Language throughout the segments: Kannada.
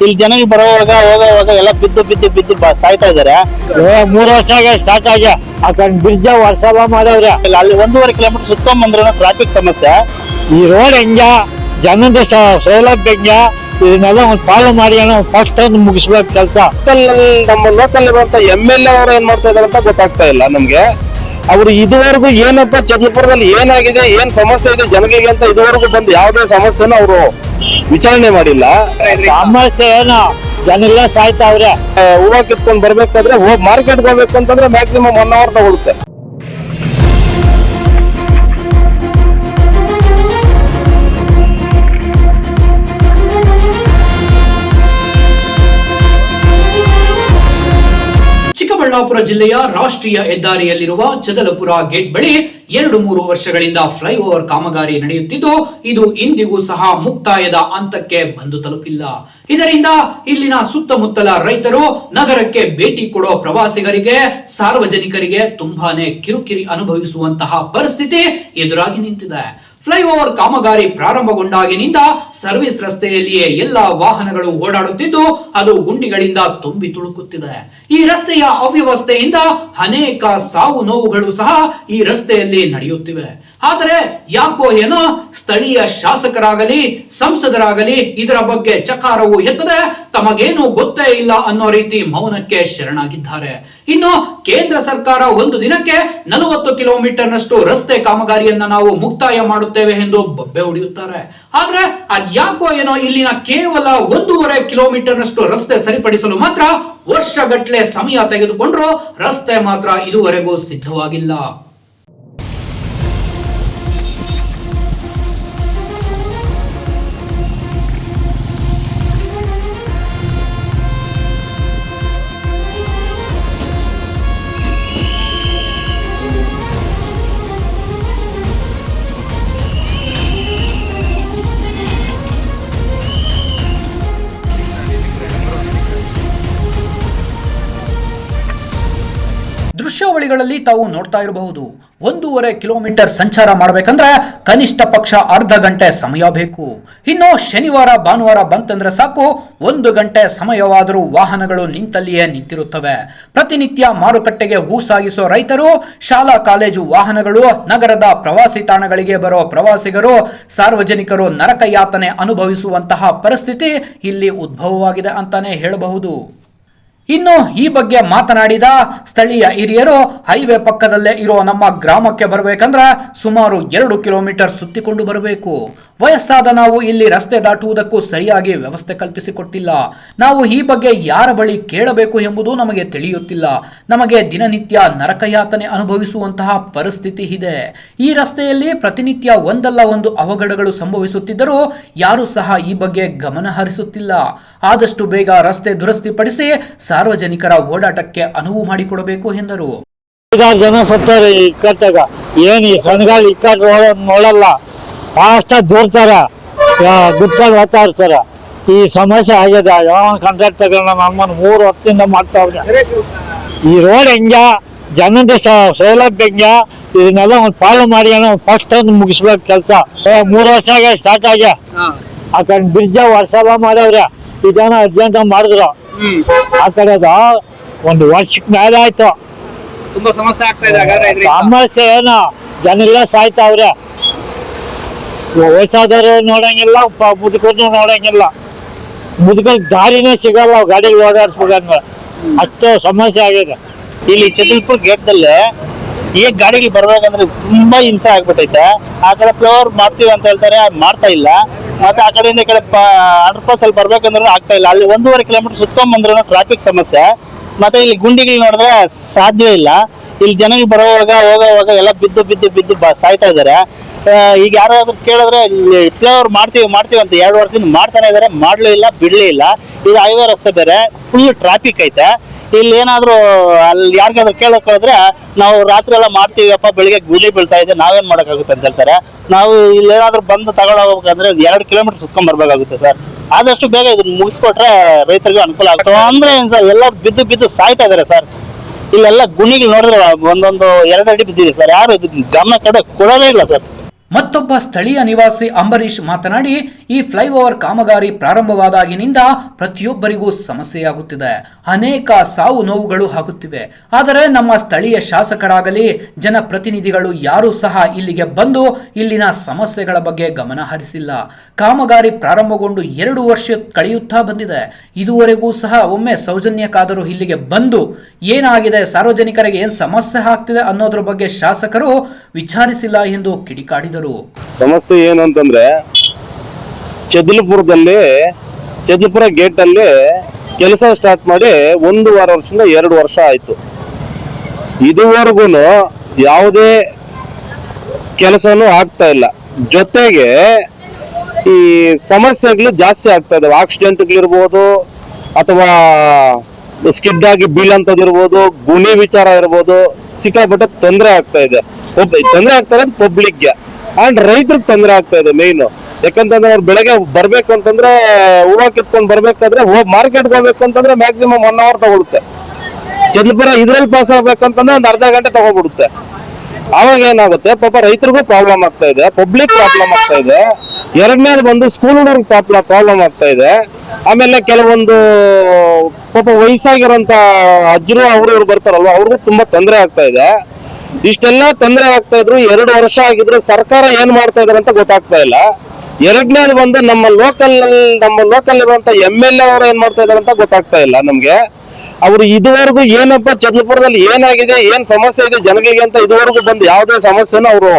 ಇಲ್ಲಿ ಜನಗಳು ಬರೋವಾಗ ಹೋಗೋವಾಗ ಎಲ್ಲ ಬಿದ್ದು ಬಿದ್ದು ಬಿದ್ದು ಬ- ಸಾಯ್ತಾ ಇದಾರೆ ಮೂರು ವರ್ಷ ಆಗ ಸ್ಟಾರ್ಟ್ ಆಗ್ಯಾ ಆ ಕಡೆ ಬ್ರಿಡ್ಜ್ ವರ್ಷ ಮಾಡವ್ರೆ ಇಲ್ಲ, ಅಲ್ಲಿ ಒಂದೂವರೆ ಕಿಲೋಮೀಟರ್ ಬಂದ್ರು ಟ್ರಾಫಿಕ್ ಸಮಸ್ಯೆ. ಈ ರೋಡ್ ಹೆಂಗ? ಜನದ ಸ- ಸೌಲಭ್ಯ ಹೆಂಗ ಇದನ್ನೆಲ್ಲ ಒಂದು ಫಾಲೋ ಮಾಡಿ ಏನೋ ಫಸ್ಟ್ ಒಂದು ಮುಗಿಸ್ಬೇಕು ಕೆಲಸ. ಲೋಕಲ್ ನಮ್ಮ ಲೋಕಲ್ ಇರುವಂತ ಎಂ ಎಲ್ ಎ ಅವರು ಏನ್ ಮಾಡ್ತಾ ಇದಾರೆ ಅಂತ ಗೊತ್ತಾಗ್ತಾ ಇಲ್ಲ ನಮ್ಗೆ. ಅವರು ಇದುವರೆಗೂ ಏನಪ್ಪ ಚಂದ್ರಪುರದಲ್ಲಿ ಏನಾಗಿದೆ ಏನ್ ಸಮಸ್ಯೆ ಇದೆ ಜನಗಳಿಗೆ ಅಂತ ಇದುವರೆಗೂ ಬಂದು ಯಾವುದೇ ಸಮಸ್ಯೆನ ಅವರು ವಿಚಾರಣೆ ಮಾಡಿಲ್ಲ. ಸಮಸ್ಯೆ ಏನು? ಜನ ಎಲ್ಲ ಸಾಯ್ತಾವ್ರೆ ಹೂವ ಕಿತ್ಕೊಂಡ್ ಬರ್ಬೇಕಾದ್ರೆ ಹೋಗಿ ಮಾರ್ಕೆಟ್ ಹೋಗ್ಬೇಕು ಅಂತಂದ್ರೆ ಮ್ಯಾಕ್ಸಿಮಮ್ ಒನ್ ಅವರ್ ತಗೊಳುತ್ತೆ. ಚಿಕ್ಕಬಳ್ಳಾಪುರ ಜಿಲ್ಲೆಯ ರಾಷ್ಟ್ರೀಯ ಹೆದ್ದಾರಿಯಲ್ಲಿರುವ ಚದಲಪುರ ಗೇಟ್ ಬಳಿ ಎರಡು ಮೂರು ವರ್ಷಗಳಿಂದ ಫ್ಲೈಓವರ್ ಕಾಮಗಾರಿ ನಡೆಯುತ್ತಿದ್ದು, ಇದು ಇಂದಿಗೂ ಸಹ ಮುಕ್ತಾಯದ ಹಂತಕ್ಕೆ ಬಂದು ತಲುಪಿಲ್ಲ. ಇದರಿಂದ ಇಲ್ಲಿನ ಸುತ್ತಮುತ್ತಲ ರೈತರು ನಗರಕ್ಕೆ ಭೇಟಿ ಕೊಡೋ ಪ್ರವಾಸಿಗರಿಗೆ, ಸಾರ್ವಜನಿಕರಿಗೆ ತುಂಬಾನೇ ಕಿರುಕಿರಿ ಅನುಭವಿಸುವಂತಹ ಪರಿಸ್ಥಿತಿ ಎದುರಾಗಿ ನಿಂತಿದೆ. ಫ್ಲೈಓವರ್ ಕಾಮಗಾರಿ ಪ್ರಾರಂಭಗೊಂಡಾಗಿನಿಂದ ಸರ್ವಿಸ್ ರಸ್ತೆಯಲ್ಲಿಯೇ ಎಲ್ಲ ವಾಹನಗಳು ಓಡಾಡುತ್ತಿದ್ದು, ಅದು ಗುಂಡಿಗಳಿಂದ ತುಂಬಿ ತುಳುಕುತ್ತಿದೆ. ಈ ರಸ್ತೆಯ ಅವ್ಯವಸ್ಥೆಯಿಂದ ಅನೇಕ ಸಾವು ನೋವುಗಳು ಸಹ ಈ ರಸ್ತೆಯಲ್ಲಿ ನಡೆಯುತ್ತಿವೆ. ಆದರೆ ಯಾಕೋ ಏನೋ ಸ್ಥಳೀಯ ಶಾಸಕರಾಗಲಿ, ಸಂಸದರಾಗಲಿ ಇದರ ಬಗ್ಗೆ ಚಕಾರವು ಎತ್ತದೆ, ತಮಗೇನು ಗೊತ್ತೇ ಇಲ್ಲ ಅನ್ನೋ ರೀತಿ ಮೌನಕ್ಕೆ ಶರಣಾಗಿದ್ದಾರೆ. ಇನ್ನು ಕೇಂದ್ರ ಸರ್ಕಾರ ಒಂದು ದಿನಕ್ಕೆ ನಲವತ್ತು ಕಿಲೋಮೀಟರ್ ನಷ್ಟು ರಸ್ತೆ ಕಾಮಗಾರಿಯನ್ನ ನಾವು ಮುಕ್ತಾಯ ಮಾಡುತ್ತೇವೆ ಎಂದು ಬಬ್ಬೆ ಹೊಡೆಯುತ್ತಾರೆ. ಆದ್ರೆ ಅದ್ಯಾಕೋ ಏನೋ ಇಲ್ಲಿನ ಕೇವಲ ಒಂದೂವರೆ ಕಿಲೋಮೀಟರ್ ನಷ್ಟು ರಸ್ತೆ ಸರಿಪಡಿಸಲು ಮಾತ್ರ ವರ್ಷಗಟ್ಟಲೆ ಸಮಯ ತೆಗೆದುಕೊಂಡ್ರು ರಸ್ತೆ ಮಾತ್ರ ಇದುವರೆಗೂ ಸಿದ್ಧವಾಗಿಲ್ಲ. ದೃಶ್ಯಾವಳಿಗಳಲ್ಲಿ ತಾವು ನೋಡ್ತಾ ಇರಬಹುದು. ಒಂದೂವರೆ ಕಿಲೋಮೀಟರ್ ಸಂಚಾರ ಮಾಡಬೇಕಂದ್ರೆ ಕನಿಷ್ಠ ಪಕ್ಷ ಅರ್ಧ ಗಂಟೆ ಸಮಯ ಬೇಕು. ಇನ್ನು ಶನಿವಾರ, ಭಾನುವಾರ ಬಂತಂದ್ರೆ ಸಾಕು, ಒಂದು ಗಂಟೆ ಸಮಯವಾದರೂ ವಾಹನಗಳು ನಿಂತಲ್ಲಿಯೇ ನಿಂತಿರುತ್ತವೆ. ಪ್ರತಿನಿತ್ಯ ಮಾರುಕಟ್ಟೆಗೆ ಹೂ ಸಾಗಿಸೋ ರೈತರು, ಶಾಲಾ, ಕಾಲೇಜು ವಾಹನಗಳು, ನಗರದ ಪ್ರವಾಸಿ ತಾಣಗಳಿಗೆ ಬರೋ ಪ್ರವಾಸಿಗರು, ಸಾರ್ವಜನಿಕರು ನರಕ ಯಾತನೆ ಅನುಭವಿಸುವಂತಹ ಪರಿಸ್ಥಿತಿ ಇಲ್ಲಿ ಉದ್ಭವವಾಗಿದೆ ಅಂತಾನೆ ಹೇಳಬಹುದು. ಇನ್ನು ಈ ಬಗ್ಗೆ ಮಾತನಾಡಿದ ಸ್ಥಳೀಯ ಹಿರಿಯರು ಹೈವೇ ಪಕ್ಕದಲ್ಲೇ ಇರೋ ನಮ್ಮ ಗ್ರಾಮಕ್ಕೆ ಬರಬೇಕಂದ್ರೆ ಸುಮಾರು ಎರಡು ಕಿಲೋಮೀಟರ್ ಸುತ್ತಿಕೊಂಡು ಬರಬೇಕು. ವಯಸ್ಸಾದ ನಾವು ಇಲ್ಲಿ ರಸ್ತೆ ದಾಟುವುದಕ್ಕೂ ಸರಿಯಾಗಿ ವ್ಯವಸ್ಥೆ ಕಲ್ಪಿಸಿಕೊಟ್ಟಿಲ್ಲ. ನಾವು ಈ ಬಗ್ಗೆ ಯಾರ ಬಳಿ ಕೇಳಬೇಕು ಎಂಬುದು ನಮಗೆ ತಿಳಿಯುತ್ತಿಲ್ಲ. ನಮಗೆ ದಿನನಿತ್ಯ ನರಕಯಾತನೆ ಅನುಭವಿಸುವಂತಹ ಪರಿಸ್ಥಿತಿ ಇದೆ. ಈ ರಸ್ತೆಯಲ್ಲಿ ಪ್ರತಿನಿತ್ಯ ಒಂದಲ್ಲ ಒಂದು ಅವಘಡಗಳು ಸಂಭವಿಸುತ್ತಿದ್ದರೂ ಯಾರೂ ಸಹ ಈ ಬಗ್ಗೆ ಗಮನ ಹರಿಸುತ್ತಿಲ್ಲ. ಆದಷ್ಟು ಬೇಗ ರಸ್ತೆ ದುರಸ್ತಿಪಡಿಸಿ ಸಾರ್ವಜನಿಕರ ಓಡಾಟಕ್ಕೆ ಅನುವು ಮಾಡಿಕೊಡಬೇಕು ಎಂದರು. ಜನ ಸತ್ತಾರೆ ಇಕ್ಕಟ್ಟಾಗ ಏನು ಸಣ್ಣಗಾಲ ಇಕ್ಕಟ್ಟು ನೋಡಲ್ಲ. ಫಾಸ್ಟಾಗಿ ದೂರ್ತಾರ ಗುದ್ಕೊಂಡು ಹೋಗ್ತಾ ಇರ್ತಾರ. ಈ ಸಮಸ್ಯೆ ಆಗ್ಯದ ಯಾವ ಕಾಂಟ್ರಾಕ್ಟ್ ತಗೊಂಡ ನಮ್ಮನ್ನು ಮೂರು ವರ್ಷದಿಂದ ಮಾಡ್ತಾವ್ರೆ ಈ ರೋಡ್ ಹೆಂಗ? ಜನದ ಸೌಲಭ್ಯ ಹೆಂಗ? ಇದನ್ನೆಲ್ಲ ಒಂದು ಫಾಲೋ ಮಾಡಿ ಏನೋ ಫಸ್ಟ್ ಒಂದು ಮುಗಿಸ್ಬೇಕು ಕೆಲಸ. ಮೂರು ವರ್ಷ ಆಗ. ಸ್ಟಾರ್ಟ್ ಆಗ್ಯ ಆ ಕಡೆ ಬ್ರಿಡ್ಜ ವರ್ಷ ಎಲ್ಲ ಮಾಡವ್ರೆ ಇದನ್ನ ಅರ್ಜೆಂಟ್ ಮಾಡಿದ್ರು. ಆ ಕಡೆದ ಒಂದು ವರ್ಷಕ್ಕೆ ಮೇಲೆ ಆಯ್ತು. ತುಂಬಾ ಸಮಸ್ಯೆ ಆಗ್ತಾ ಇದೆ ಸಮಸ್ಯೆ ಏನು? ಜನ ಎಲ್ಲ ಸಾಯ್ತಾವ್ರೆ. ವಯಸ್ಸಾದವರು ನೋಡಂಗಿಲ್ಲ ಮುದುಕರು ನೋಡಂಗಿಲ್ಲ. ಮುದುಕಲ್ ದಾರಿನೇ ಸಿಗಲ್ಲ ಗಾಡಿ ಓಡಾಡ್ಸ್ಬೇಕಂದ್ರೆ ಅಷ್ಟು ಸಮಸ್ಯೆ ಆಗಿದೆ. ಇಲ್ಲಿ ಚದಲ್ಪುರ್ ಗೇಟ್ ದಲ್ಲೇ ಈಗ ಗಾಡಿಗೆ ಬರ್ಬೇಕಂದ್ರೆ ತುಂಬಾ ಹಿಂಸೆ ಆಗ್ಬಿಟ್ಟೈತೆ. ಆ ಕಡೆ ಫ್ಲೋರ್ ಮಾಡ್ತೀವಿ ಅಂತ ಹೇಳ್ತಾರೆ ಮಾಡ್ತಾ ಇಲ್ಲ. ಮತ್ತೆ ಆ ಕಡೆಯಿಂದ ಈ ಕಡೆ ಅಂಡರ್ ಪಾಸ್ ಅಲ್ಲಿ ಬರ್ಬೇಕಂದ್ರೆ ಆಗ್ತಾ ಇಲ್ಲ. ಅಲ್ಲಿ ಒಂದೂವರೆ ಕಿಲೋಮೀಟರ್ ಸುತ್ಕೊಂಡ್ ಬಂದ್ರು ಟ್ರಾಫಿಕ್ ಸಮಸ್ಯೆ. ಮತ್ತೆ ಇಲ್ಲಿ ಗುಂಡಿಗಳು ನೋಡಿದ್ರೆ ಸಾಧ್ಯ ಇಲ್ಲ. ಇಲ್ಲಿ ಜನಗಳು ಬರೋವಾಗ, ಹೋಗೋವಾಗ ಎಲ್ಲ ಬಿದ್ದು ಬಿದ್ದು ಬಿದ್ದು ಸಾಯ್ತಾ ಇದಾರೆ ಈಗ ಯಾರಾದ್ರೂ ಕೇಳಿದ್ರೆ, ಇಲ್ಲಿ ಅವ್ರು ಮಾಡ್ತೀವಿ ಮಾಡ್ತೀವಿ ಅಂತ ಎರಡು ವರ್ಷದಿಂದ ಮಾಡ್ತಾನೆ ಇದಾರೆ, ಮಾಡ್ಲೂ ಇಲ್ಲ, ಬಿಡ್ಲೇ ಇಲ್ಲ. ಇದು ಹೈವೇ ರಸ್ತೆ ಬೇರೆ ಫುಲ್ ಟ್ರಾಫಿಕ್ ಐತೆ. ಇಲ್ಲಿ ಏನಾದ್ರು, ಅಲ್ಲಿ ಯಾರಿಗಾದ್ರೂ ಕೇಳಕ್ ಹೋದ್ರೆ, ನಾವು ರಾತ್ರಿ ಎಲ್ಲ ಮಾಡ್ತೀವಪ್ಪ, ಬೆಳಿಗ್ಗೆ ಗುಳಿ ಬೀಳ್ತಾ ಇದೆ, ನಾವೇನ್ ಮಾಡಕ್ಕಾಗುತ್ತೆ ಅಂತ ಹೇಳ್ತಾರೆ. ನಾವು ಇಲ್ಲಿ ಏನಾದ್ರು ಬಂದು ತಗೊಂಡು ಹೋಗ್ಬೇಕಂದ್ರೆ ಎರಡು ಕಿಲೋಮೀಟರ್ ಸುತ್ಕೊಂಡ್ ಬರ್ಬೇಕಾಗುತ್ತೆ ಸರ್. ಆದಷ್ಟು ಬೇಗ ಇದನ್ನ ಮುಗಿಸ್ಕೊಟ್ರೆ ರೈತರಿಗೂ ಅನುಕೂಲ ಆಗುತ್ತೆ ಅಂದ್ರೆ ಏನ್ ಸರ್ ಎಲ್ಲ ಬಿದ್ದು ಬಿದ್ದು ಸಾಯ್ತಾ ಇದಾರೆ ಸರ್. ಇಲ್ಲೆಲ್ಲ ಗುಣಿಗಳು ನೋಡಿದ್ರೆ ಒಂದೊಂದು ಎರಡು ಅಡಿ ಬಿದ್ದಿದೆ ಸರ್. ಯಾರು ಗಮನ ಕಡೆ ಕೊಡೋದೇ ಇಲ್ಲ ಸರ್. ಮತ್ತೊಬ್ಬ ಸ್ಥಳೀಯ ನಿವಾಸಿ ಅಂಬರೀಶ್ ಮಾತನಾಡಿ, ಈ ಫ್ಲೈಓವರ್ ಕಾಮಗಾರಿ ಪ್ರಾರಂಭವಾದಾಗಿನಿಂದ ಪ್ರತಿಯೊಬ್ಬರಿಗೂ ಸಮಸ್ಯೆಯಾಗುತ್ತಿದೆ. ಅನೇಕ ಸಾವು ನೋವುಗಳು ಆಗುತ್ತಿವೆ ಆದರೆ ನಮ್ಮ ಸ್ಥಳೀಯ ಶಾಸಕರಾಗಲಿ, ಜನಪ್ರತಿನಿಧಿಗಳು ಯಾರೂ ಸಹ ಇಲ್ಲಿಗೆ ಬಂದು ಇಲ್ಲಿನ ಸಮಸ್ಯೆಗಳ ಬಗ್ಗೆ ಗಮನ ಹರಿಸಿಲ್ಲ. ಕಾಮಗಾರಿ ಪ್ರಾರಂಭಗೊಂಡು ಎರಡು ವರ್ಷ ಕಳೆಯುತ್ತಾ ಬಂದಿದೆ. ಇದುವರೆಗೂ ಸಹ ಒಮ್ಮೆ ಸೌಜನ್ಯಕ್ಕಾದರೂ ಇಲ್ಲಿಗೆ ಬಂದು ಏನಾಗಿದೆ, ಸಾರ್ವಜನಿಕರಿಗೆ ಏನು ಸಮಸ್ಯೆ ಆಗ್ತಿದೆ ಅನ್ನೋದ್ರ ಬಗ್ಗೆ ಶಾಸಕರು ವಿಚಾರಿಸಿಲ್ಲ ಎಂದು ಕಿಡಿಕಾಡಿದರು. ಸಮಸ್ಯೆ ಏನು ಅಂತಂದ್ರೆ ಚದಲಪುರದಲ್ಲಿ, ಚದಲಪುರ ಗೇಟ್ ಅಲ್ಲಿ ಕೆಲಸ ಸ್ಟಾರ್ಟ್ ಮಾಡಿ ಒಂದು ವಾರ ವರ್ಷದಿಂದ ಎರಡು ವರ್ಷ ಆಯ್ತು. ಇದುವರೆಗೂ ಯಾವುದೇ ಕೆಲಸನೂ ಆಗ್ತಾ ಇಲ್ಲ. ಜೊತೆಗೆ ಈ ಸಮಸ್ಯೆಗಳು ಜಾಸ್ತಿ ಆಗ್ತಾ ಇದಾವೆ. ಆಕ್ಸಿಡೆಂಟ್ಗಳಿರ್ಬೋದು ಅಥವಾ ಸ್ಕಿಡ್ ಆಗಿ ಬೀಳಂತದಿರ್ಬೋದು ಗುಣಿ ವಿಚಾರ ಇರ್ಬೋದು, ಸಿಕ್ಕಾಪಟ್ಟೆ ತೊಂದರೆ ಆಗ್ತಾ ಇದೆ. ತೊಂದರೆ ಆಗ್ತಾ ಇರೋದು ಪಬ್ಲಿಕ್ಗೆ ಅಂಡ್ ರೈತರಿಗೆ ತೊಂದರೆ ಆಗ್ತಾ ಇದೆ ಮೇನ್ ಯಾಕಂತಂದ್ರೆ ಅವ್ರು ಬೆಳಗ್ಗೆ ಬರ್ಬೇಕು ಅಂತಂದ್ರೆ, ಹೂವ ಕಿತ್ಕೊಂಡ್ ಬರ್ಬೇಕಾದ್ರೆ ಮಾರ್ಕೆಟ್ಗೆ ಹೋಗ್ಬೇಕು ಅಂತಂದ್ರೆ ಮ್ಯಾಕ್ಸಿಮಮ್ ಒನ್ ಅವರ್ ತಗೊಳುತ್ತೆ. ಚದ್ಲಪುರ ಇದ್ರಲ್ಲಿ ಪಾಸ್ ಆಗ್ಬೇಕಂತಂದ್ರೆ ಒಂದು ಅರ್ಧ ಗಂಟೆ ತಗೊಬಿಡುತ್ತೆ ಅವಾಗ ಏನಾಗುತ್ತೆ, ಪಾಪ ರೈತರಿಗೂ ಪ್ರಾಬ್ಲಮ್ ಆಗ್ತಾ ಇದೆ ಪಬ್ಲಿಕ್ ಪ್ರಾಬ್ಲಮ್ ಆಗ್ತಾ ಇದೆ. ಎರಡನೇದು ಬಂದು ಸ್ಕೂಲ್ ಹುಡುಗರಿಗೆ ಪ್ರಾಬ್ಲಮ್ ಪ್ರಾಬ್ಲಮ್ ಆಗ್ತಾ ಇದೆ. ಆಮೇಲೆ ಕೆಲವೊಂದು, ಪಾಪ ವಯಸ್ಸಾಗಿರೋಂತ ಅಜ್ಜರು ಅವರು ಇವ್ರು ಬರ್ತಾರಲ್ವ, ಅವ್ರಿಗೂ ತುಂಬಾ ತೊಂದರೆ ಆಗ್ತಾ ಇದೆ. ಇಷ್ಟೆಲ್ಲ ತೊಂದರೆ ಆಗ್ತಾ ಇದ್ರು. ಎರಡು ವರ್ಷ ಆಗಿದ್ರು ಸರ್ಕಾರ ಏನ್ ಮಾಡ್ತಾ ಇದಾರೆ ಅಂತ ಗೊತ್ತಾಗ್ತಾ ಇಲ್ಲ. ಎರಡನೇದು ಬಂದು ನಮ್ಮ ಲೋಕಲ್ ನಮ್ಮ ಲೋಕಲ್ ಇರುವಂತ ಎಂ ಎಲ್ ಎ ಅವರು ಏನ್ ಮಾಡ್ತಾ ಇದಾರೆ ಅಂತ ಗೊತ್ತಾಗ್ತಾ ಇಲ್ಲ ನಮ್ಗೆ. ಅವರು ಇದುವರೆಗೂ ಏನಪ್ಪ ಚಂದ್ರಪುರದಲ್ಲಿ ಏನಾಗಿದೆ, ಏನ್ ಸಮಸ್ಯೆ ಇದೆ ಜನಗಳಿಗೆ ಅಂತ ಇದುವರೆಗೂ ಬಂದು ಯಾವುದೇ ಸಮಸ್ಯೆನ ಅವರು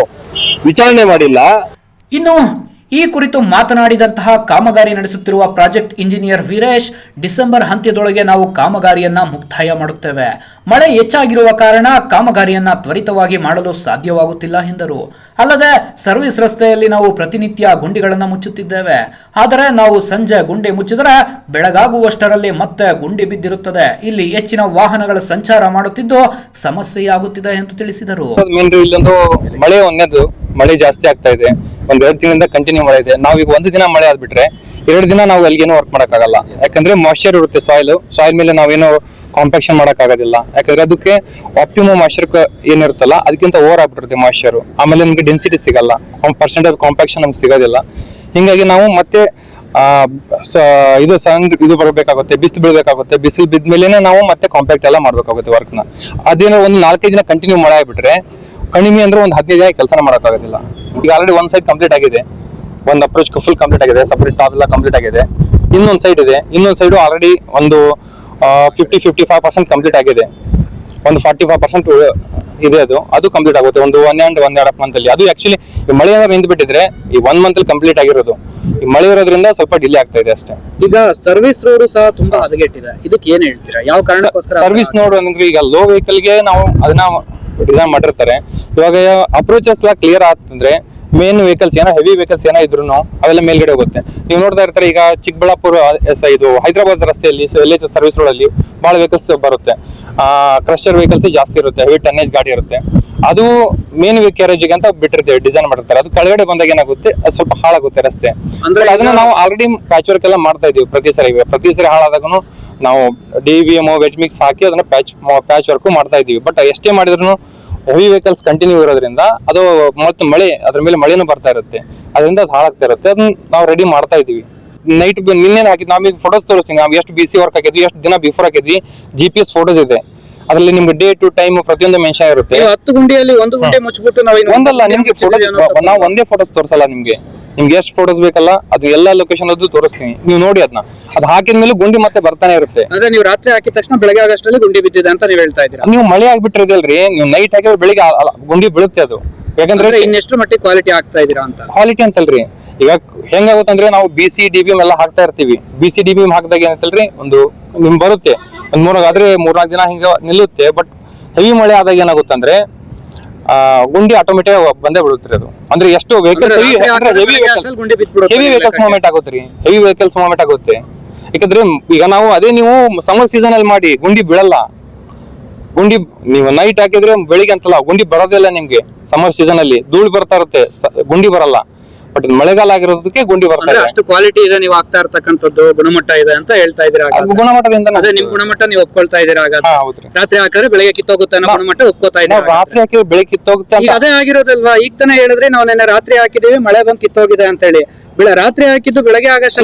ವಿಚಾರಣೆ ಮಾಡಿಲ್ಲ. ಇನ್ನು ಈ ಕುರಿತು ಮಾತನಾಡಿದಂತಹ ಕಾಮಗಾರಿ ನಡೆಸುತ್ತಿರುವ ಪ್ರಾಜೆಕ್ಟ್ ಇಂಜಿನಿಯರ್ ವೀರೇಶ್, ಡಿಸೆಂಬರ್ ಅಂತ್ಯದೊಳಗೆ ನಾವು ಕಾಮಗಾರಿಯನ್ನ ಮುಕ್ತಾಯ ಮಾಡುತ್ತೇವೆ. ಮಳೆ ಹೆಚ್ಚಾಗಿರುವ ಕಾರಣ ಕಾಮಗಾರಿಯನ್ನ ತ್ವರಿತವಾಗಿ ಮಾಡಲು ಸಾಧ್ಯವಾಗುತ್ತಿಲ್ಲ ಎಂದರು. ಅಲ್ಲದೆ ಸರ್ವಿಸ್ ರಸ್ತೆಯಲ್ಲಿ ನಾವು ಪ್ರತಿನಿತ್ಯ ಗುಂಡಿಗಳನ್ನು ಮುಚ್ಚುತ್ತಿದ್ದೇವೆ. ಆದರೆ ನಾವು ಸಂಜೆ ಗುಂಡಿ ಮುಚ್ಚಿದರೆ ಬೆಳಗಾಗುವಷ್ಟರಲ್ಲಿ ಮತ್ತೆ ಗುಂಡಿ ಬಿದ್ದಿರುತ್ತದೆ. ಇಲ್ಲಿ ಹೆಚ್ಚಿನ ವಾಹನಗಳ ಸಂಚಾರ ಮಾಡುತ್ತಿದ್ದು ಸಮಸ್ಯೆಯಾಗುತ್ತಿದೆ ಎಂದು ತಿಳಿಸಿದರು. ಮಳೆ ಮಳೆ ಜಾಸ್ತಿ ಆಗ್ತಾ ಇದೆ. ಒಂದ್ ಎರಡು ದಿನದಿಂದ ಕಂಟಿನ್ಯೂ ಮಳೆ ಇದೆ. ನಾವು ಈಗ ಒಂದು ದಿನ ಮಳೆ ಆದ್ಬಿಟ್ರೆ ಎರಡು ದಿನ ನಾವು ಅಲ್ಲಿಗೇನು ವರ್ಕ್ ಮಾಡಕ್ಕಾಗಲ್ಲ. ಯಾಕಂದ್ರೆ ಮಾಯ್ಚರ್ ಇರುತ್ತೆ ಸಾಯಿಲ್ ಸಾಯಿಲ್ ಮೇಲೆ ನಾವೇನು ಕಾಂಪ್ಯಾಕ್ಷನ್ ಮಾಡಕ್ ಆಗೋದಿಲ್ಲ ಯಾಕಂದ್ರೆ ಅದಕ್ಕೆ ಆಪ್ಟಿಮಮ್ ಮಾಯ್ಚರ್ ಏನಿರುತ್ತಲ್ಲ, ಅದಕ್ಕಿಂತ ಓವರ್ ಆಗ್ಬಿಟ್ಟಿರುತ್ತೆ ಮಾಯ್ಚರ್ ಆಮೇಲೆ ನಮ್ಗೆ ಡೆನ್ಸಿಟಿ ಸಿಗಲ್ಲ. ಪರ್ಸೆಂಟೇಜ್ ಕಾಂಪ್ಯಾಕ್ಷನ್ ನಮ್ಗೆ ಸಿಗೋದಿಲ್ಲ. ಹಿಂಗಾಗಿ ನಾವು ಮತ್ತೆ ಇದು ಸನ್ ಇದು ಬರಬೇಕಾಗುತ್ತೆ, ಬಿಸಿಲು ಬೀಳ್ಬೇಕಾಗುತ್ತೆ. ಬಿಸಿಲು ಬಿದ್ಮೇಲೆ ನಾವು ಮತ್ತೆ ಕಾಂಪ್ಯಾಕ್ಟ್ ಎಲ್ಲ ಮಾಡ್ಬೇಕಾಗುತ್ತೆ ವರ್ಕ್ನ ಅದೇನೋ ಒಂದು ನಾಲ್ಕೈದು ದಿನ ಕಂಟಿನ್ಯೂ ಮಳೆ ಆಗ್ಬಿಟ್ರೆ ಕಡಿಮೆ ಅಂದ್ರೆ ಒಂದು ಹದಿನೈದು ದಿನ ಕೆಲಸ ಮಾಡೋಕ್ಕಾಗೋದಿಲ್ಲ ಈಗ ಆಲ್ರೆಡಿ ಒಂದು ಸೈಡ್ ಕಂಪ್ಲೀಟ್ ಆಗಿದೆ. ಒಂದು ಅಪ್ರೋಚ್ ಫುಲ್ ಕಂಪ್ಲೀಟ್ ಆಗಿದೆ. ಸಪ್ರೇಟ್ ಟಾಪ್ ಎಲ್ಲ ಕಂಪ್ಲೀಟ್ ಆಗಿದೆ. ಇನ್ನೊಂದು ಸೈಡ್ ಇದೆ. ಇನ್ನೊಂದು ಸೈಡು ಆಲ್ರೆಡಿ ಒಂದು fifty fifty five percent complete ಆಗಿದೆ. ಒಂದು ಫಾರ್ಟಿ ಫೈವ್ ಪರ್ಸೆಂಟ್ ಇದೆ ಅದು. ಅದು ಕಂಪ್ಲೀಟ್ ಆಗುತ್ತೆ. ಒಂದು ಒನ್ ಆ್ಯಂಡ್ ಒನ್ ಎರಡು ಮಂತ್ ಅಲ್ಲಿ. ಅದು ಆಕ್ಚುಲಿ ಮಳೆ ಏನಾದ್ರು ನಿಂತು ಬಿಟ್ಟಿದ್ರೆ ಈ ಒನ್ ಮಂತ್ ಅಲ್ಲಿ ಕಂಪ್ಲೀಟ್ ಆಗಿರೋದು. ಈ ಮಳೆ ಇರೋದ್ರಿಂದ ಸ್ವಲ್ಪ ಡಿಲೇ ಆಗ್ತಾ ಇದೆ ಅಷ್ಟೇ. ಈಗ ಸರ್ವಿಸ್ ರೋಡ್ ಸಹ ತುಂಬಾ ಹದಗೆಟ್ಟಿದೆ. ಇದಕ್ಕೆ ಏನು ಹೇಳ್ತೀರಾ? ಯಾವ ಕಾರಣಕ್ಕೋಸ್ಕರ ಸರ್ವಿಸ್ ನೋಡು ಅಂದ್ರೆ ಈಗ ಲೋ ಗೆ ನಾವು ಅದನ್ನ ಡಿಸೈನ್ ಮಾಡಿರ್ತಾರೆ. ಇವಾಗ ಅಪ್ರೋಚಸ್ ಎಲ್ಲ ಕ್ಲಿಯರ್ ಆಗ್ತಂದ್ರೆ ಮೇನ್ ವೆಹಿಕಲ್ಸ್ ಏನೋ ಹೆವಿ ವೆಹಿಕಲ್ಸ್ ಏನೋ ಇದ್ರು ಅವೆಲ್ಲ ಮೇಲ್ಗಡೆ ಹೋಗುತ್ತೆ. ನೀವು ನೋಡ್ತಾ ಇರ್ತಾರೆ, ಈಗ ಚಿಕ್ಕಬಳ್ಳಾಪುರ ಇದು ಹೈದರಾಬಾದ್ ರಸ್ತೆಯಲ್ಲಿ ಎಲ್ ಎಚ್ ಸರ್ವಿಸ್ ರೋಡ್ ಅಲ್ಲಿ ಬಹಳ ವೆಹಿಕಲ್ಸ್ ಬರುತ್ತೆ. ಕ್ರಷರ್ ವೆಹಿಕಲ್ಸ್ ಜಾಸ್ತಿ ಇರುತ್ತೆ ಹೆವಿ ಟನ್ನೇಜ್ ಗಾಡಿ ಇರುತ್ತೆ. ಅದು ಮೇನ್ ಕ್ಯಾರೇಜಿಗೆ ಅಂತ ಬಿಟ್ಟಿರ್ತೇವೆ ಡಿಸೈನ್ ಮಾಡಿರ್ತಾರೆ. ಅದು ಕೆಳಗಡೆ ಬಂದಾಗ ಏನಾಗುತ್ತೆ? ಅದು ಸ್ವಲ್ಪ ಹಾಳಾಗುತ್ತೆ ರಸ್ತೆ. ಅಂದ್ರೆ ಅದನ್ನ ನಾವು ಆಲ್ರೆಡಿ ಪ್ಯಾಚ್ ವರ್ಕ್ ಎಲ್ಲ ಮಾಡ್ತಾ ಇದೀವಿ ಪ್ರತಿ ಸರಿ. ಪ್ರತಿ ಸರಿ ಹಾಳಾದಾಗೂ ನಾವು D V M veg mix ಹಾಕಿ ಅದನ್ನ ಪ್ಯಾಚ್ ಪ್ಯಾಚ್ ವರ್ಕ್ ಮಾಡ್ತಾ ಇದೀವಿ ಬಟ್ ಎಷ್ಟೇ ಮಾಡಿದ್ರು ಹೆವಿ ವೆಹಿಕಲ್ಸ್ ಕಂಟಿನ್ಯೂ ಇರೋದ್ರಿಂದ ಅದು ಮತ್ತೆ ಮಳೆ ಅದ್ರ ಮೇಲೆ ಮಳೆನೂ ಬರ್ತಾ ಇರುತ್ತೆ. ಅದರಿಂದ ಅದು ಹಾಳಾಗ್ತಾ ಇರುತ್ತೆ. ಅದನ್ನ ನಾವು ರೆಡಿ ಮಾಡ್ತಾ ಇದೀವಿ ನೈಟ್ ನಿನ್ನೆ ಹಾಕಿದ್ ನಾವೀಗ ಫೋಟೋಸ್ ತೋರಿಸ್ತೀನಿ. ನಾವು ಎಷ್ಟು ಬಿ ಸಿ ವರ್ಕ್ ಹಾಕಿದ್ವಿ ಎಷ್ಟು ದಿನ ಬಿಫೋರ್ ಹಾಕಿದ್ವಿ ಜಿ ಪಿ ಎಸ್ ಫೋಟೋಸ್ ಇದೆ. ಅದರಲ್ಲಿ ನಿಮ್ಗೆ ಡೇ ಟು ಟೈಮ್ ಪ್ರತಿಯೊಂದು ಮೆನ್ಷನ್ ಇರುತ್ತೆ. ನೀವು ಹತ್ತು ಗುಂಡಿಯಲ್ಲಿ ಒಂದು ಗುಂಡಿ ಮುಚ್ಚಿಬಿಟ್ಟು ನಾವು ಒಂದಲ್ಲ ನಿಮ್ಗೆ ಫೋಟೋ ಫೋಟೋಸ್ ನಾವು ಒಂದೇ ಫೋಟೋಸ್ ತೋರಿಸಲ್ಲ ನಿಮ್ಗೆ. ನಿಮ್ಗೆ ಎಷ್ಟು ಫೋಟೋಸ್ ಬೇಕಲ್ಲ ಅದು ಎಲ್ಲ ಲೊಕೇಶನ್ ಅದು ತೋರಿಸ್ತೀನಿ. ನೀವು ನೋಡಿ ಅದನ್ನ ಅದು ಹಾಕಿದ್ಮೇಲೆ ಗುಂಡಿ ಮತ್ತೆ ಬರ್ತಾನೆ ಇರುತ್ತೆ. ಅಂದ್ರೆ ನೀವು ರಾತ್ರಿ ಹಾಕಿದ ತಕ್ಷಣ ಬೆಳಗ್ಗೆ ಆಗಷ್ಟರಲ್ಲಿ ಗುಂಡಿ ಬಿದ್ದಿದೆ ಅಂತ ನೀವು ಹೇಳ್ತಾ ಇದ್ದೀರಾ? ನೀವು ಮಳೆ ಆಗ್ಬಿಟ್ಟಿರದಲ್ರಿ ನೀವು ನೈಟ್ ಹಾಕಿದ್ರೆ ಬೆಳಿಗ್ಗೆ ಆ- ಆ- ಗುಂಡಿ ಬೀಳುತ್ತೆ ಅದು. ಯಾಕಂದ್ರೆ ಇನ್ನೆಷ್ಟು ಮಟ್ಟಿಗೆ ಕ್ವಾಲಿಟಿ ಆಗ್ತಾ ಇದೀರಾ ಅಂತ? ಕ್ವಾಲಿಟಿ ಅಂತಲ್ರಿ. ಈಗ ಹೆಂಗಾಗುತ್ತಂದ್ರೆ ನಾವು ಬಿ ಸಿ ಡಿ ಬಿ ಎಲ್ಲ ಹಾಕ್ತಾ ಇರ್ತೀವಿ. ಬಿ ಸಿ ಡಿ ಬಿ ಹಾಕಿದಾಗ ಏನಂತಲ್ರಿ ಒಂದು ನಿಮ್ ಬರುತ್ತೆ. ಒಂದ್ ಮೂರ್ ಆದ್ರೆ ಮೂರ್ನಾಲ್ಕು ದಿನ ಹಿಂಗ ನಿಲ್ಲುತ್ತೆ. ಬಟ್ ಹೆವಿ ಮಳೆ ಆದಾಗ ಏನಾಗುತ್ತಂದ್ರೆ ಆ ಗುಂಡಿ ಆಟೋಮೆಟಿಕ್ ಬಂದೇ ಬಿಡುತ್ತೆ ಅದು. ಅಂದ್ರೆ ಎಷ್ಟು ವೆಹಿಕಲ್ಸ್ ಹೆವಿ ವೆಹಿಕಲ್ಸ್. ಮೂವ್ಮೆಂಟ್ ಆಗುತ್ತೆ ರೀ. ಹೆವಿ ವೆಹಿಕಲ್ಸ್ ಮೂವ್ಮೆಂಟ್ ಆಗುತ್ತೆ. ಯಾಕಂದ್ರೆ ಈಗ ನಾವು ಅದೇ ನೀವು ಸಮರ್ ಸೀಸನ್ ಅಲ್ಲಿ ಮಾಡಿ ಗುಂಡಿ ಬೀಳಲ್ಲ ಗುಂಡಿ ನೀವು ನೈಟ್ ಹಾಕಿದ್ರೆ ಬೆಳಿಗ್ಗೆ ಅಂತಲ್ಲ ಗುಂಡಿ ಬರೋದಿಲ್ಲ ನಿಮ್ಗೆ. ಸಮರ್ ಸೀಸನ್ ಅಲ್ಲಿ ಧೂಳು ಬರ್ತಾ ಇರುತ್ತೆ ಗುಂಡಿ ಬರಲ್ಲ. ಬಟ್ ಮಳೆಗಾಲ ಆಗಿರೋದಕ್ಕೆ ಗುಂಡಿ ಬರ್ತಾ ಇದೆ. ಅಷ್ಟು ಕ್ವಾಲಿಟಿ ಇದೆ ನೀವು ಆಗ್ತಾ ಇರ್ತಕ್ಕಂಥದ್ದು ಗುಣಮಟ್ಟ ಇದೆ ಅಂತ ಹೇಳ್ತಾ ಇದೀರಾ. ಗುಣಮಟ್ಟದಿಂದ ಅದೇ ನಿಮ್ ಗುಣಮಟ್ಟ ನೀವು ಒಪ್ಕೊಳ್ತಾ ಇದೀರಾ ರಾತ್ರಿ ಹಾಕಿದ್ರೆ ಬೆಳಗ್ಗೆ ಕಿತ್ತೋಗುತ್ತೆ ಅನ್ನೋ ಗುಣಮಟ್ಟ ಒಪ್ಕೋತಾ ಇದ್ದೀವಿ ರಾತ್ರಿ ಹಾಕಿದ್ರೆ ಬೆಳಗ್ಗೆ ಕಿತ್ತೋಗುತ್ತೆ ಅದೇ ಆಗಿರೋದಲ್ವಾ? ಈಗ ತಾನೇ ಹೇಳಿದ್ರೆ ನಾವು ನೆನ್ನೆ ರಾತ್ರಿ ಹಾಕಿದೀವಿ ಮಳೆ ಬಂದು ಕಿತ್ತೋಗಿದೆ ಅಂತ ಹೇಳಿ. ರಾತ್ರಿ ಹಾಕಿದ್ದು ಬೆಳಗ್ಗೆ ಆಗಷ್ಟು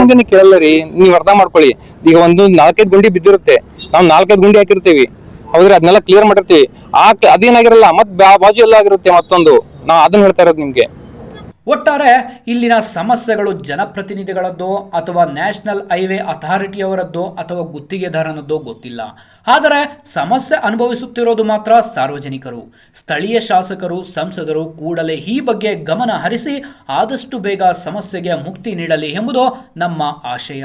ಗುಂಡಿನ ಕೇಳಲ್ಲ ರೀ ನೀವ್ ಅರ್ಥ ಮಾಡ್ಕೊಳ್ಳಿ. ಈಗ ಒಂದು ನಾಲ್ಕೈದು ಗುಂಡಿ ಬಿದ್ದಿರುತ್ತೆ. ನಾವು ನಾಲ್ಕೈದು ಗುಂಡಿ ಹಾಕಿರ್ತೀವಿ. ಹೌದ್ರಿ ಅದನ್ನೆಲ್ಲ ಕ್ಲಿಯರ್ ಮಾಡಿರ್ತೀವಿ. ಆ ಅದೇನಾಗಿರಲ್ಲ ಮತ್ ಬಾಜು ಎಲ್ಲ ಆಗಿರುತ್ತೆ ಮತ್ತೊಂದು. ನಾ ಅದನ್ನ ಹೇಳ್ತಾ ಇರೋದು ನಿಮ್ಗೆ. ಒಟ್ಟಾರೆ, ಇಲ್ಲಿನ ಸಮಸ್ಯೆಗಳು ಜನಪ್ರತಿನಿಧಿಗಳದ್ದೋ, ಅಥವಾ ನ್ಯಾಷನಲ್ ಹೈವೇ ಅಥಾರಿಟಿಯವರದ್ದೋ, ಅಥವಾ ಗುತ್ತಿಗೆದಾರನದ್ದೋ ಗೊತ್ತಿಲ್ಲ. ಆದರೆ, ಸಮಸ್ಯೆ ಅನುಭವಿಸುತ್ತಿರೋದು ಮಾತ್ರ ಸಾರ್ವಜನಿಕರು. ಸ್ಥಳೀಯ ಶಾಸಕರು, ಸಂಸದರು ಕೂಡಲೇ ಈ ಬಗ್ಗೆ ಗಮನ ಹರಿಸಿ, ಆದಷ್ಟು ಬೇಗ ಸಮಸ್ಯೆಗೆ ಮುಕ್ತಿ ನೀಡಲಿ ಎಂಬುದು ನಮ್ಮ ಆಶಯ.